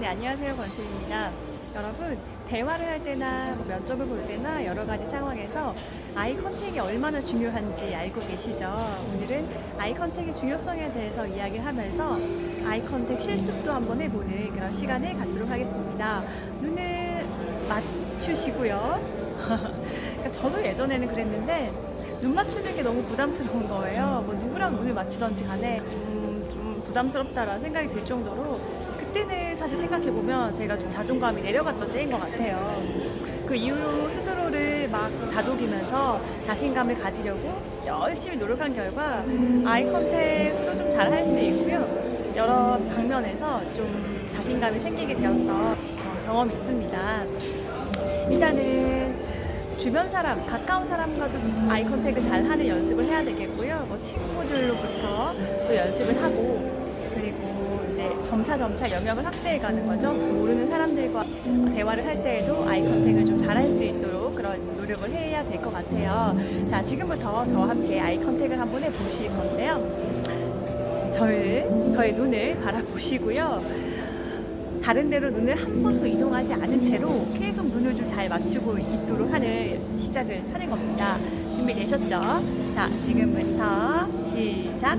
네, 안녕하세요. 권수입니다. 여러분, 대화를 할 때나 뭐 면접을 볼 때나 여러 가지 상황에서 아이 컨택이 얼마나 중요한지 알고 계시죠? 오늘은 아이 컨택의 중요성에 대해서 이야기를 하면서 아이 컨택 실습도 한번 해보는 그런 시간을 갖도록 하겠습니다. 눈을 맞추시고요. 저도 예전에는 그랬는데 눈 맞추는 게 너무 부담스러운 거예요. 뭐 누구랑 눈을 맞추던지 간에 음, 좀 부담스럽다라는 생각이 들 정도로 그때는 사실 생각해보면 제가 좀 자존감이 내려갔던 때인 것 같아요. 그 이후로 스스로를 막 다독이면서 자신감을 가지려고 열심히 노력한 결과 아이 컨택도 좀 잘 할 수 있고요. 여러 방면에서 좀 자신감이 생기게 되었던 어, 경험이 있습니다. 일단은 주변 사람, 가까운 사람과도 아이 컨택을 잘 하는 연습을 해야 되겠고요. 뭐 친구들로부터 또 연습을 하고 그리고 이제 점차 점차 영역을 확대해 가는 거죠. 모르는 사람들과 대화를 할 때에도 아이 컨택을 좀 잘할 수 있도록 그런 노력을 해야 될 것 같아요. 자, 지금부터 저와 함께 아이 컨택을 한번 해 보실 건데요. 저를, 저의 눈을 바라보시고요. 다른 데로 눈을 한 번도 이동하지 않은 채로 계속 눈을 좀 잘 맞추고 있도록 하는 시작을 하는 겁니다. 준비되셨죠? 자, 지금부터 시작!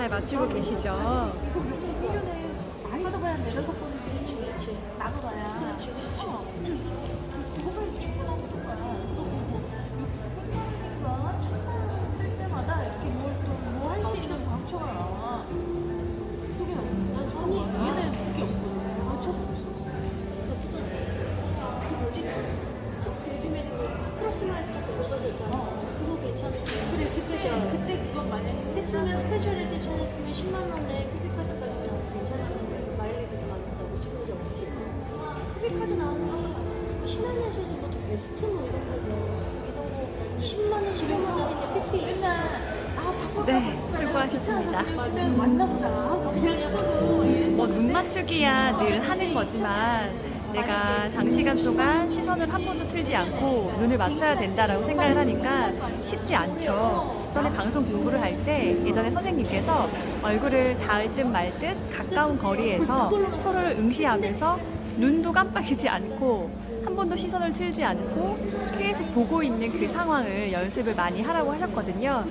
잘 맞추고 계시죠? 이거 몇번 1년에 많이 써봐야 돼. 여섯 번 그렇지, 그렇지. 나눠봐야. 그렇지, 그렇지. 그거만 충분한 거야. 그래, 그때, 그때 그거 만약에 했으면 스페셜 에디션 했으면 10만 원에 나와서 괜찮았는데 마일리지도 많았어. 지금은 없지. 크비카드 나오는 거 신한에서도 뭐 베스트 뭐 이런 거고 이런 거 10만 원, 15만 원인데 피피. 맨날 아 바꿔. 네, 수고하셨습니다. 맞나보다. 그냥 하고 뭐눈 맞추기야 늘 하는 거지만 내가 장시간 동안 시선을 한 번도 틀지 않고 눈을 맞춰야 된다라고 생각을 하니까 쉽지 않죠. 전에 방송 공부를 할 때 예전에 선생님께서 얼굴을 닿을 듯 말 듯 가까운 거리에서 서로를 응시하면서 눈도 깜빡이지 않고 한 번도 시선을 틀지 않고 계속 보고 있는 그 상황을 연습을 많이 하라고 하셨거든요.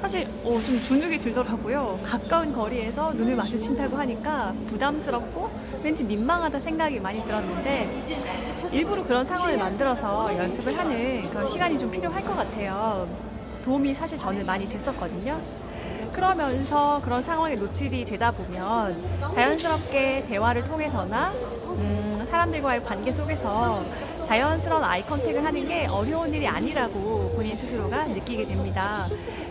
사실 어, 좀 주눅이 들더라고요. 가까운 거리에서 눈을 마주친다고 하니까 부담스럽고 왠지 민망하다 생각이 많이 들었는데 일부러 그런 상황을 만들어서 연습을 하는 그런 시간이 좀 필요할 것 같아요. 도움이 사실 저는 많이 됐었거든요. 그러면서 그런 상황에 노출이 되다 보면 자연스럽게 대화를 통해서나 음, 사람들과의 관계 속에서 자연스러운 아이 컨택을 하는 게 어려운 일이 아니라고 본인 스스로가 느끼게 됩니다.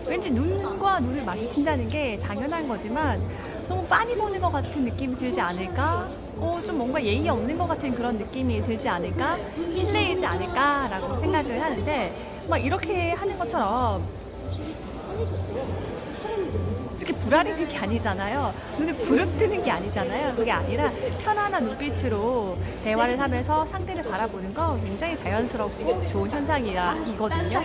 왠지 눈과 눈을 마주친다는 게 당연한 거지만 너무 빤히 보는 것 같은 느낌이 들지 않을까? 어, 좀 뭔가 예의 없는 것 같은 그런 느낌이 들지 않을까? 실례이지 않을까라고 생각을 하는데 막 이렇게 하는 것처럼 이렇게 불안해는 게 아니잖아요. 눈을 부릅뜨는 게 아니잖아요. 그게 아니라 편안한 눈빛으로 대화를 하면서 상대를 바라보는 거 굉장히 자연스럽고 좋은 현상이거든요.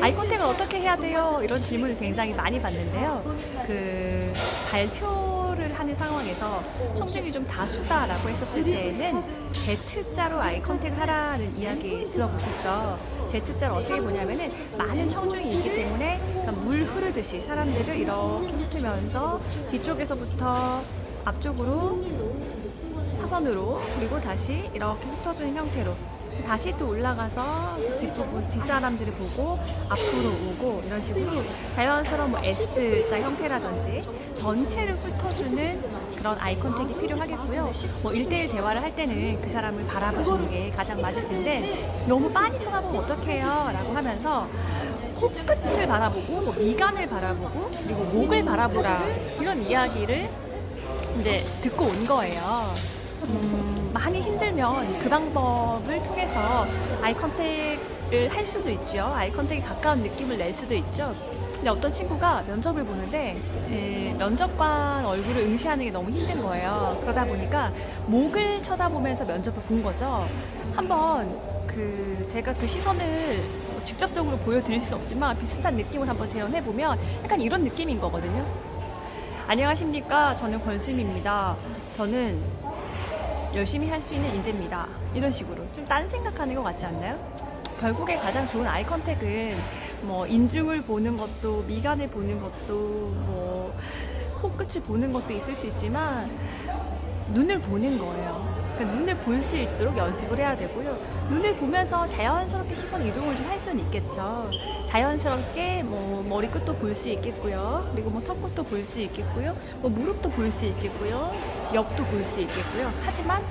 아이 컨택을 어떻게 해야 돼요? 이런 질문을 굉장히 많이 받는데요. 그 발표를 하는 상황에서 청중이 좀 다수다라고 했었을 때에는 Z자로 아이 컨택을 하라는 이야기 들어보셨죠? Z자를 어떻게 보냐면은 많은 청중이 있기 때문에 물 흐르듯이 사람들을 이렇게 훑으면서 뒤쪽에서부터 앞쪽으로 사선으로 그리고 다시 이렇게 훑어주는 형태로 다시 또 올라가서 뒷부분 뒷사람들을 보고 앞으로 오고 이런 식으로 자연스러운 뭐 S자 형태라든지 전체를 훑어주는 그런 아이 컨택이 필요하겠고요. 뭐 1대1 대화를 할 때는 그 사람을 바라보시는 게 가장 맞을 텐데 너무 빤히 쳐다보면 어떡해요? 라고 하면서 코끝을 바라보고 뭐 미간을 바라보고 그리고 목을 바라보라 이런 이야기를 이제 듣고 온 거예요. 음, 많이 힘들면 그 방법을 통해서 아이 컨택을 할 수도 있죠. 아이 컨택에 가까운 느낌을 낼 수도 있죠. 근데 어떤 친구가 면접을 보는데 에, 면접관 얼굴을 응시하는 게 너무 힘든 거예요. 그러다 보니까 목을 쳐다보면서 면접을 본 거죠. 한번 그 제가 그 시선을 직접적으로 보여드릴 수는 없지만 비슷한 느낌을 한번 재현해 보면 약간 이런 느낌인 거거든요. 안녕하십니까. 저는 권수임입니다. 저는 열심히 할 수 있는 인재입니다. 이런 식으로 좀 딴 생각하는 것 같지 않나요? 결국에 가장 좋은 아이 컨택은 뭐 인중을 보는 것도 미간을 보는 것도 뭐 코끝을 보는 것도 있을 수 있지만 눈을 보는 거예요. 그러니까 눈을 볼수 있도록 연습을 해야 되고요. 눈을 보면서 자연스럽게 시선 이동을 좀 할 수는 있겠죠. 자연스럽게 뭐 머리끝도 볼 수 있겠고요. 그리고 뭐 턱끝도 볼 수 있겠고요. 뭐 무릎도 볼 수 있겠고요. 옆도 볼 수 있겠고요. 하지만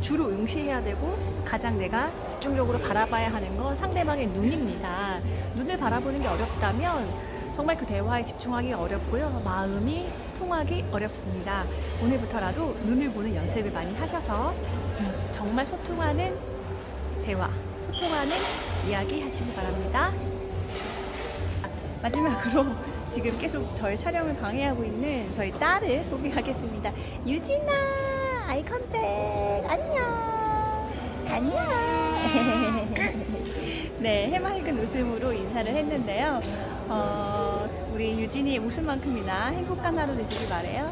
주로 응시해야 되고 가장 내가 집중적으로 바라봐야 하는 건 상대방의 눈입니다. 눈을 바라보는 게 어렵다면 정말 그 대화에 집중하기 어렵고요. 마음이 통하기 어렵습니다. 오늘부터라도 눈을 보는 연습을 많이 하셔서 음, 정말 소통하는 대화, 소통하는 이야기 하시기 바랍니다. 마지막으로 지금 계속 저희 촬영을 방해하고 있는 저희 딸을 소개하겠습니다. 유진아, 아이 컨택, 안녕. 안녕. 네, 해맑은 웃음으로 인사를 했는데요. 어, 우리 유진이의 웃음만큼이나 행복한 하루 되시길 바래요.